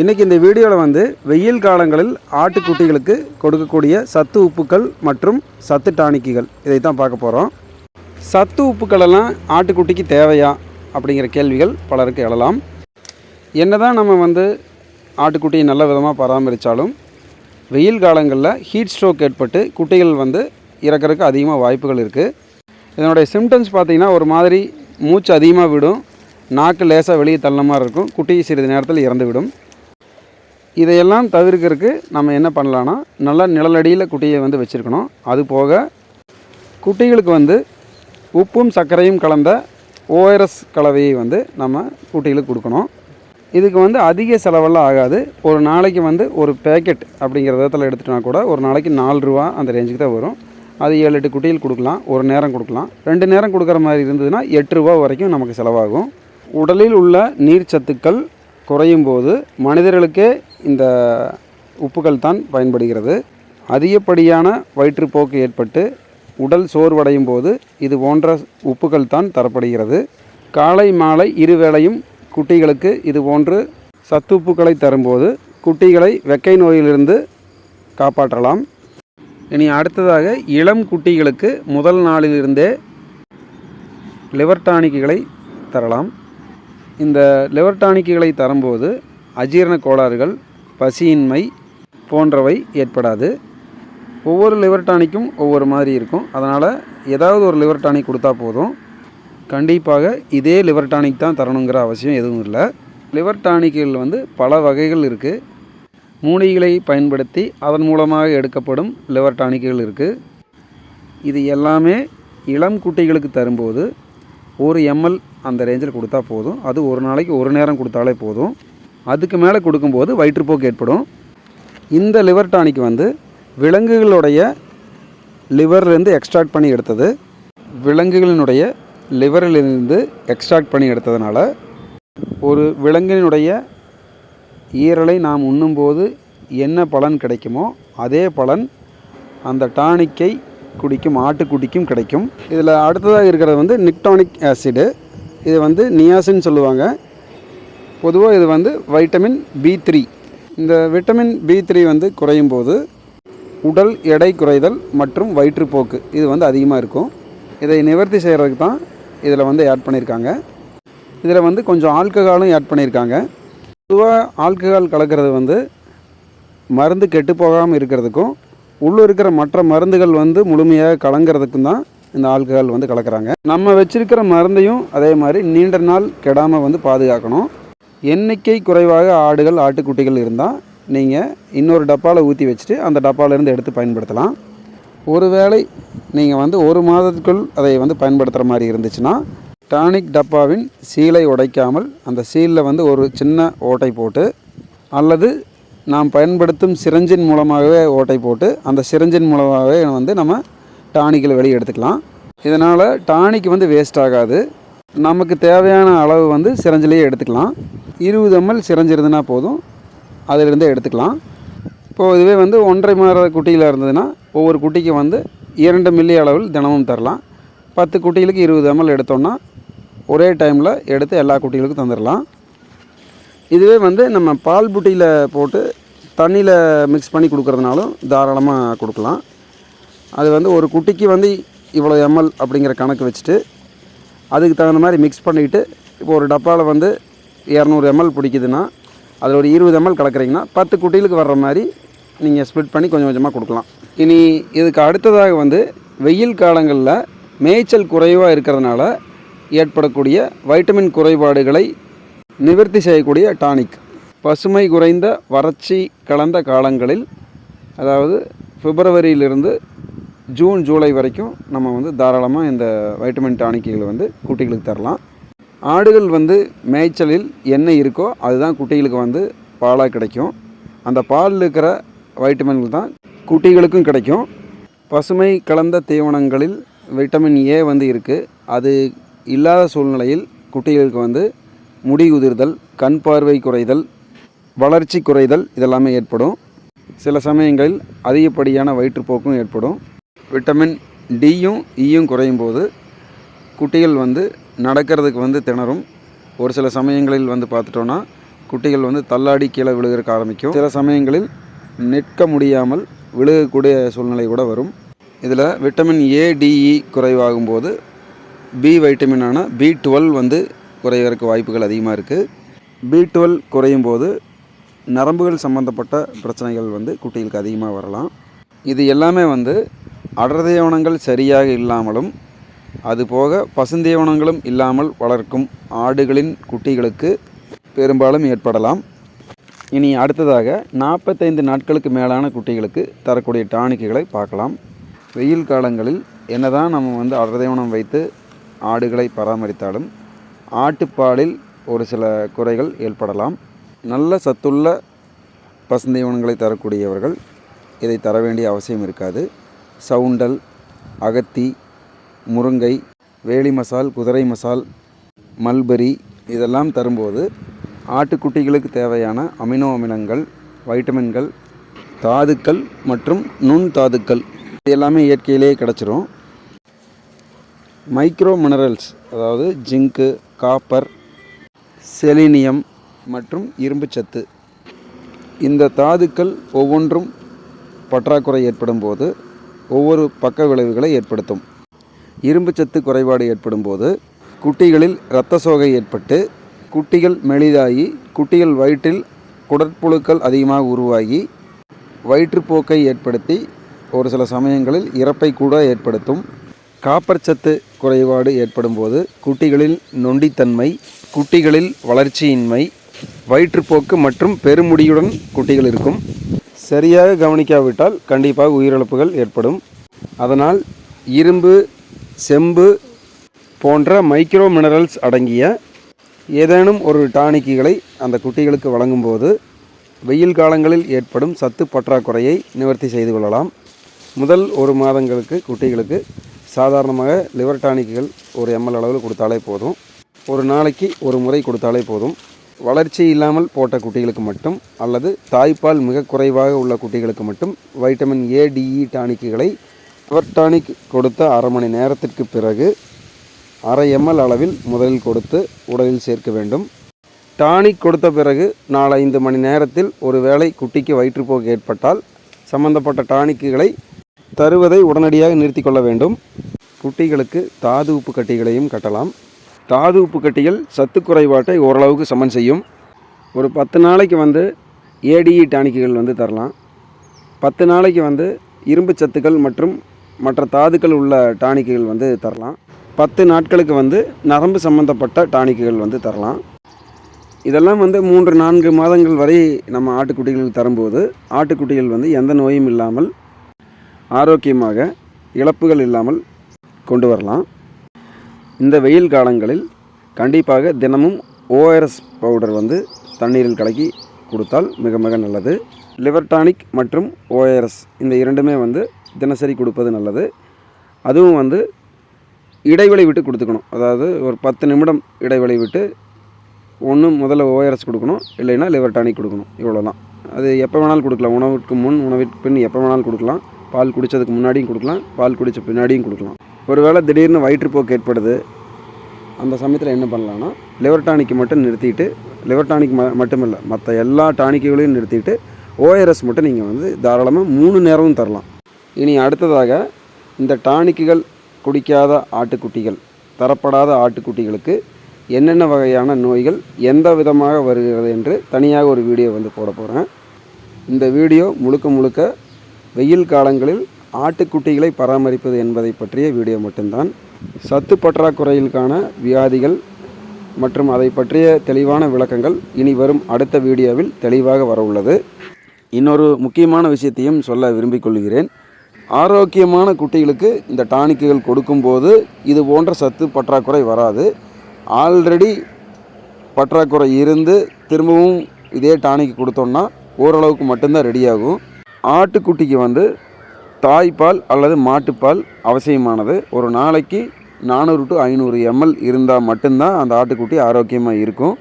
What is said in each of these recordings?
இன்றைக்கி இந்த வீடியோவில் வந்து வெயில் காலங்களில் ஆட்டுக்குட்டிகளுக்கு கொடுக்கக்கூடிய சத்து உப்புக்கள் மற்றும் சத்து டானிக்குகள். இதை தான் பார்க்க போகிறோம் சத்து உப்புக்களெல்லாம் ஆட்டுக்குட்டிக்கு தேவையா? அப்படிங்கிற கேள்விகள் பலருக்கு எழலாம். என்னதான் நம்ம வந்து ஆட்டுக்குட்டியை நல்ல விதமாக பராமரித்தாலும் வெயில் காலங்களில் ஹீட் ஸ்ட்ரோக் ஏற்பட்டு குட்டிகள் வந்து இறக்கிறதுக்கு அதிகமாக வாய்ப்புகள் இருக்குது இதனுடைய சிம்டம்ஸ் பார்த்திங்கன்னா ஒரு மாதிரி மூச்சு அதிகமாக விடும். நாக்கு லேசாக வெளியே தள்ள மாதிரி இருக்கும். குட்டி சிறிது நேரத்தில் இறந்து விடும் இதையெல்லாம் தவிர்க்கிறதுக்கு நம்ம என்ன பண்ணலான்னா நல்லா நிழலடியில் குட்டியை வந்து வச்சுருக்கணும். அது போக குட்டிகளுக்கு வந்து உப்பும் சர்க்கரையும் கலந்த ஓஆர்எஸ் கலவையை வந்து நம்ம குட்டிகளுக்கு கொடுக்கணும். இதுக்கு வந்து அதிக செலவெல்லாம் ஆகாது. ஒரு நாளைக்கு வந்து ஒரு பேக்கெட் அப்படிங்கிற விதத்தில் எடுத்துகிட்டோன்னா கூட ஒரு நாளைக்கு நாலு ரூபா அந்த ரேஞ்சுக்கு தான் வரும். அது ஏழு எட்டு குட்டியில் கொடுக்கலாம். ஒரு நேரம் கொடுக்கலாம். ரெண்டு நேரம் கொடுக்குற மாதிரி இருந்ததுன்னா எட்டு ரூபா வரைக்கும் நமக்கு செலவாகும். உடலில் உள்ள நீர் சத்துக்கள் குறையும் போது மனிதர்களுக்கே இந்த உப்புகள் தான் பயன்படுகிறது. அதிகப்படியான வயிற்றுப்போக்கு ஏற்பட்டு உடல் சோர்வடையும் போது இது போன்ற உப்புகள் தான் தரப்படுகிறது. காலை மாலை இருவேளையும் குட்டிகளுக்கு இது போன்று சத்துப்புக்களை தரும்போது குட்டிகளை வெக்கை நோயிலிருந்து காப்பாற்றலாம். இனி அடுத்ததாக இளம் குட்டிகளுக்கு முதல் நாளிலிருந்தே லிவர் டானிக்குகளை தரலாம். இந்த லிவர் டானிக்குகளை தரும்போது அஜீரண கோளாறுகள் பசியின்மை போன்றவை ஏற்படாது. ஒவ்வொரு லிவர் டானிக்கும் ஒவ்வொரு மாதிரி இருக்கும். அதனால் ஏதாவது ஒரு லிவர் டானிக் கொடுத்தா போதும். கண்டிப்பாக இதே லிவர் டானிக் தான் தரணுங்கிற அவசியம் எதுவும் இல்லை. லிவர் டானிக்கில் வந்து பல வகைகள் இருக்குது மூலிகளை பயன்படுத்தி அதன் மூலமாக எடுக்கப்படும் லிவர் டானிக்குகள் இருக்குது இது எல்லாமே இளம் குட்டிகளுக்கு தரும்போது ஒரு எம்எல் அந்த ரேஞ்சில் கொடுத்தா போதும். அது ஒரு நாளைக்கு ஒரு நேரம் கொடுத்தாலே போதும். அதுக்கு மேலே கொடுக்கும்போது வயிற்றுப்போக்கு ஏற்படும். இந்த லிவர் டானிக் வந்து விலங்குகளுடைய லிவர்லேருந்து எக்ஸ்ட்ராக்ட் பண்ணி எடுத்தது. விலங்குகளினுடைய லிவரிலிருந்து எக்ஸ்ட்ராக்ட் பண்ணி எடுத்ததுனால ஒரு விலங்கினுடைய ஈரலை நாம் உண்ணும்போது என்ன பலன் கிடைக்குமோ அதே பலன் அந்த டானிக்கை குடிக்கும் ஆட்டுக்குட்டிக்கும் கிடைக்கும் இதில் அடுத்ததாக இருக்கிறது வந்து நிக்டானிக் ஆசிடு இது வந்து நியாசின்னு சொல்லுவாங்க. பொதுவாக இது வந்து வைட்டமின் பி த்ரீ இந்த விட்டமின் பி த்ரீ வந்து குறையும் போது உடல் எடை குறைதல் மற்றும் வயிற்றுப்போக்கு இது வந்து அதிகமாக இருக்கும். இதை நிவர்த்தி செய்கிறதுக்கு தான் இதில் வந்து ஆட் பண்ணியிருக்காங்க. இதில் வந்து கொஞ்சம் ஆல்கஹாலும் ஆட் பண்ணியிருக்காங்க. பொதுவாக ஆல்கஹால் கலக்கிறது வந்து மருந்து கெட்டு போகாமல் இருக்கிறதுக்கும் உள்ளே இருக்கிற மற்ற மருந்துகள் வந்து முழுமையாக கலங்கிறதுக்கும் தான் இந்த ஆல்கஹால் வந்து கலக்கிறாங்க. நம்ம வச்சிருக்கிற மருந்தையும் அதே மாதிரி நீண்ட நாள் கெடாமல் வந்து பாதுகாக்கணும். எண்ணிக்கை குறைவாக ஆடுகள் ஆட்டுக்குட்டிகள் இருந்தால் நீங்கள் இன்னொரு டப்பாவில் ஊற்றி வச்சுட்டு அந்த டப்பாவிலேருந்து எடுத்து பயன்படுத்தலாம். ஒருவேளை நீங்கள் வந்து ஒரு மாதத்துக்குள் அதை வந்து பயன்படுத்துகிற மாதிரி இருந்துச்சுன்னா டானிக் டப்பாவின் சீலை உடைக்காமல் அந்த சீலில் வந்து ஒரு சின்ன ஓட்டை போட்டு அல்லது நாம் பயன்படுத்தும் சிரஞ்சின் மூலமாகவே ஓட்டை போட்டு அந்த சிரஞ்சின் மூலமாகவே வந்து நம்ம டானிக்கில் வெளியே எடுத்துக்கலாம். இதனால் டானிக் வந்து வேஸ்ட் ஆகாது. நமக்கு தேவையான அளவு வந்து சிரஞ்சிலேயே எடுத்துக்கலாம். இருபது எம்எல் சிரஞ்சிருந்துனா போதும். அதிலிருந்தே எடுத்துக்கலாம். இப்போது இதுவே வந்து ஒன்றரை மாத குட்டியில் இருந்ததுன்னா ஒவ்வொரு குட்டிக்கு வந்து இரண்டு மில்லி அளவில் தினமும் தரலாம். பத்து குட்டிகளுக்கு இருபது எம்எல் எடுத்தோம்னா ஒரே டைமில் எடுத்து எல்லா குட்டிகளுக்கும் தந்துடலாம் இதுவே வந்து நம்ம பால் புட்டியில் போட்டு தண்ணியில் மிக்ஸ் பண்ணி கொடுக்குறதுனாலும் தாராளமாக கொடுக்கலாம். அது வந்து ஒரு குட்டிக்கு வந்து இவ்வளோ எம்எல் அப்படிங்கிற கணக்கு வச்சுட்டு அதுக்கு தகுந்த மாதிரி மிக்ஸ் பண்ணிவிட்டு இப்போ ஒரு டப்பாவில் வந்து இரநூறு எம்எல் பிடிக்குதுன்னா அதில் ஒரு இருபது எம்எல் கலக்குறீங்கன்னா பத்து குட்டிகளுக்கு வர்ற மாதிரி நீங்கள் ஸ்ப்ளிட் பண்ணி கொஞ்சம் கொஞ்சமாக கொடுக்கலாம். இனி இதுக்கு அடுத்ததாக வந்து வெயில் காலங்களில் மேய்ச்சல் குறைவாக இருக்கிறதுனால ஏற்படக்கூடிய வைட்டமின் குறைபாடுகளை நிவர்த்தி செய்யக்கூடிய டானிக் பசுமை குறைந்த வறட்சி கலந்த காலங்களில் அதாவது பிப்ரவரியிலிருந்து ஜூன் ஜூலை வரைக்கும் நம்ம வந்து தாராளமாக இந்த வைட்டமின் டானிக்குகளை வந்து குட்டிகளுக்கு தரலாம். ஆடுகள் வந்து மேய்ச்சலில் என்ன இருக்கோ அதுதான் குட்டிகளுக்கு வந்து பாலாக கிடைக்கும். அந்த பாலில் இருக்கிற வைட்டமின்கள் தான் குட்டிகளுக்கும் கிடைக்கும். பசுமை கலந்த தீவனங்களில் விட்டமின் ஏ வந்து இருக்குது அது இல்லாத சூழ்நிலையில் குட்டிகளுக்கு வந்து முடி உதிர்தல் கண் பார்வை குறைதல் வளர்ச்சி குறைதல் இதெல்லாமே ஏற்படும். சில சமயங்களில் அதிகப்படியான வயிற்றுப்போக்கும் ஏற்படும். விட்டமின் டியும் ஈயும் குறையும் போது குட்டிகள் வந்து நடக்கிறதுக்கு வந்து திணறும். ஒரு சில சமயங்களில் வந்து பார்த்துட்டோன்னா குட்டிகள் வந்து தள்ளாடி கீழே விழுகிறக்க ஆரம்பிக்கும். சில சமயங்களில் நிற்க முடியாமல் விழுகக்கூடிய சூழ்நிலை கூட வரும். இதில் விட்டமின் ஏடிஇ e குறைவாகும் போது பி வைட்டமினான பி டுவெல் வந்து குறைவதற்கு வாய்ப்புகள் அதிகமாக இருக்குது பி டுவெல் குறையும் போது நரம்புகள் சம்பந்தப்பட்ட பிரச்சனைகள் வந்து குட்டிகளுக்கு அதிகமாக வரலாம். இது எல்லாமே வந்து அடர்தீவனங்கள் சரியாக இல்லாமலும் அதுபோக பசுந்தீவனங்களும் இல்லாமல் வளர்க்கும் ஆடுகளின் குட்டிகளுக்கு பெரும்பாலும் ஏற்படலாம். இனி அடுத்ததாக நாற்பத்தைந்து நாட்களுக்கு மேலான குட்டிகளுக்கு தரக்கூடிய டானிக்குகளை பார்க்கலாம். வெயில் காலங்களில் என்னதான் நம்ம வந்து அடர்தீவனம் வைத்து ஆடுகளை பராமரித்தாலும் ஆட்டுப்பாலில் ஒரு சில குறைகள் ஏற்படலாம். நல்ல சத்துள்ள பசுந்தீவனங்களை தரக்கூடியவர்கள் இதை தர வேண்டிய அவசியம் இருக்காது. சவுண்டல் அகத்தி முருங்கை வேலி மசால் குதிரை மசால் மல்பரி இதெல்லாம் தரும்போது ஆட்டுக்குட்டிகளுக்கு தேவையான அமினோ அமிலங்கள் வைட்டமின்கள் தாதுக்கள் மற்றும் நுண் தாதுக்கள் இது எல்லாமே இயற்கையிலேயே கிடச்சிரும். மைக்ரோ மினரல்ஸ் அதாவது ஜிங்கு காப்பர் செலினியம் மற்றும் இரும்புச்சத்து இந்த தாதுக்கள் ஒவ்வொன்றும் பற்றாக்குறை ஏற்படும் போது ஒவ்வொரு பக்க விளைவுகளை ஏற்படுத்தும். இரும்புச்சத்து குறைபாடு ஏற்படும் போது குட்டிகளில் இரத்த சோகை ஏற்பட்டு குட்டிகள் மெலிதாகி குட்டிகள் வயிற்றில் குடற்புழுக்கள் அதிகமாக உருவாகி வயிற்றுப்போக்கை ஏற்படுத்தி ஒரு சில சமயங்களில் இறப்பை கூட ஏற்படுத்தும். காப்பர் சத்து குறைபாடு ஏற்படும் போது குட்டிகளில் நொண்டித்தன்மை குட்டிகளில் வளர்ச்சியின்மை வயிற்றுப்போக்கு மற்றும் பெருமுடியுடன் குட்டிகள் இருக்கும். சரியாக கவனிக்காவிட்டால் கண்டிப்பாக உயிரிழப்புகள் ஏற்படும். அதனால் இரும்பு செம்பு போன்ற மைக்ரோ மினரல்ஸ் அடங்கிய ஏதேனும் ஒரு டானிக்குகளை அந்த குட்டிகளுக்கு வழங்கும்போது வெயில் காலங்களில் ஏற்படும் சத்து பற்றாக்குறையை நிவர்த்தி செய்து கொள்ளலாம். முதல் ஒரு மாதங்களுக்கு குட்டிகளுக்கு சாதாரணமாக லிவர் டானிக்குகள் ஒரு எம்எல் அளவில் கொடுத்தாலே போதும். ஒரு நாளைக்கு ஒரு முறை கொடுத்தாலே போதும். வளர்ச்சி இல்லாமல் போட்ட குட்டிகளுக்கு மட்டும் அல்லது தாய்ப்பால் மிக குறைவாக உள்ள குட்டிகளுக்கு மட்டும் vitamin A D E e டானிக்குகளை டானிக் கொடுத்த அரை மணி நேரத்திற்கு பிறகு அரை எம்எல் அளவில் முதலில் கொடுத்து உடலில் சேர்க்க வேண்டும். டானிக் கொடுத்த பிறகு நாலஞ்சு மணி நேரத்தில் ஒருவேளை குட்டிக்கு வயிற்றுப்போக்கு ஏற்பட்டால் சம்பந்தப்பட்ட டானிக்குகளை தருவதை உடனடியாக நிறுத்தி கொள்ள வேண்டும். குட்டிகளுக்கு தாது உப்பு கட்டிகளையும் கட்டலாம். தாது உப்பு கட்டிகள் சத்து குறைபாட்டை ஓரளவுக்கு சமன் செய்யும். ஒரு பத்து நாளைக்கு வந்து ஏடிஇ டானிக்குகள் வந்து தரலாம். பத்து நாளைக்கு வந்து இரும்பு சத்துக்கள் மற்றும் மற்ற தாதுக்கள் உள்ள டானிக்குகள் வந்து தரலாம். பத்து நாட்களுக்கு வந்து நரம்பு சம்பந்தப்பட்ட டானிக்குகள் வந்து தரலாம். இதெல்லாம் வந்து மூன்று நான்கு மாதங்கள் வரை நம்ம ஆட்டுக்குட்டிகளுக்கு தரும்போது ஆட்டுக்குட்டிகள் வந்து எந்த நோயும் இல்லாமல் ஆரோக்கியமாக இழப்புகள் இல்லாமல் கொண்டு வரலாம். இந்த வெயில் காலங்களில் கண்டிப்பாக தினமும் ஓஆர்எஸ் பவுடர் வந்து தண்ணீரில் கலக்கி கொடுத்தால் மிக மிக நல்லது. லிவர் டானிக் மற்றும் ஓஆர்எஸ் இந்த இரண்டுமே வந்து தினசரி கொடுப்பது நல்லது. அதுவும் வந்து இடைவெளி விட்டு கொடுத்துக்கணும். அதாவது ஒரு பத்து நிமிடம் இடைவெளி விட்டு ஒன்று முதல்ல ஓஆர்எஸ் கொடுக்கணும். இல்லைன்னா லிவர் டானிக் கொடுக்கணும். இவ்வளோ தான் அது எப்போ வேணாலும் கொடுக்கலாம். உணவுக்கு முன் உணவிற்கு பின் எப்போ வேணாலும் கொடுக்கலாம். பால் குடித்ததுக்கு முன்னாடியும் கொடுக்கலாம். பால் குடித்த பின்னாடியும் கொடுக்கலாம். ஒருவேளை திடீர்னு வயிற்றுப்போக்கு ஏற்படுது அந்த சமயத்தில் என்ன பண்ணலான்னா லிவர் டானிக்கு மட்டும் நிறுத்திட்டு லிவர் டானிக் ம மட்டுமில்லை மற்ற எல்லா டானிக்குகளையும் நிறுத்திட்டு ஓஆர்எஸ் மட்டும் நீங்கள் வந்து தாராளமாக மூணு நேரமும் தரலாம். இனி அடுத்ததாக இந்த டானிக்குகள் குடிக்காத ஆட்டுக்குட்டிகள் தரப்படாத ஆட்டுக்குட்டிகளுக்கு என்னென்ன வகையான நோய்கள் எந்த விதமாக வருகிறது என்று தனியாக ஒரு வீடியோ வந்து போட போகிறேன் இந்த வீடியோ முழுக்க முழுக்க வெயில் காலங்களில் ஆட்டுக்குட்டிகளை பராமரிப்பது என்பதை பற்றிய வீடியோ மட்டும்தான். சத்து பற்றாக்குறையிலுக்கான வியாதிகள் மற்றும் அதை பற்றிய தெளிவான விளக்கங்கள் இனி வரும் அடுத்த வீடியோவில் தெளிவாக வர உள்ளது. இன்னொரு முக்கியமான விஷயத்தையும் சொல்ல விரும்பிக் கொள்கிறேன். ஆரோக்கியமான குட்டிகளுக்கு இந்த டானிக்குகள் கொடுக்கும்போது இது போன்ற சத்து பற்றாக்குறை வராது. ஆல்ரெடி பற்றாக்குறை இருந்து திரும்பவும் இதே டானிக் கொடுத்தோம்னா ஓரளவுக்கு மட்டும்தான் ரெடியாகும். ஆட்டுக்குட்டிக்கு வந்து தாய்ப்பால் அல்லது மாட்டுப்பால் அவசியமானது. ஒரு நாளைக்கு நானூறு டு ஐநூறு எம்எல் இருந்தால் மட்டும்தான் அந்த ஆட்டுக்குட்டி ஆரோக்கியமாக இருக்கும்.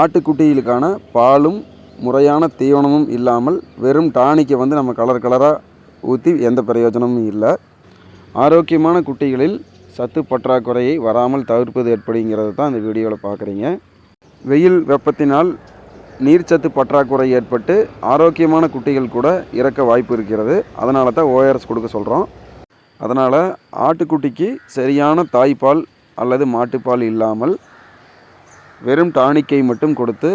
ஆட்டுக்குட்டிகளுக்கான பாலும் முறையான தீவனமும் இல்லாமல் வெறும் டானிக்கை வந்து நம்ம கலர் கலராக ஊற்றி எந்த பிரயோஜனமும் இல்லை. ஆரோக்கியமான குட்டிகளில் சத்து பற்றாக்குறையை வராமல் தவிர்ப்பது எப்படிங்கிறது தான் இந்த வீடியோவில் பார்க்குறீங்க வெயில் வெப்பத்தினால் நீர்ச்சத்து பற்றாக்குறை ஏற்பட்டு ஆரோக்கியமான குட்டிகள் கூட இறக்க வாய்ப்பு இருக்கிறது. அதனால தான் ஓஆர்எஸ் கொடுக்க சொல்கிறோம் அதனால் ஆட்டுக்குட்டிக்கு சரியான தாய்ப்பால் அல்லது மாட்டுப்பால் இல்லாமல் வெறும் டானிக்கை மட்டும் கொடுத்து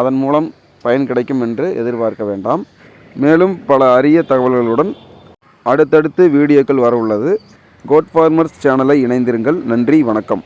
அதன் மூலம் பயன் கிடைக்கும் என்று எதிர்பார்க்க வேண்டாம். மேலும் பல அரிய தகவல்களுடன் அடுத்தடுத்து வீடியோக்கள் வர உள்ளது. கோட் ஃபார்மர்ஸ் சேனலை இணைந்திருங்கள். நன்றி வணக்கம்.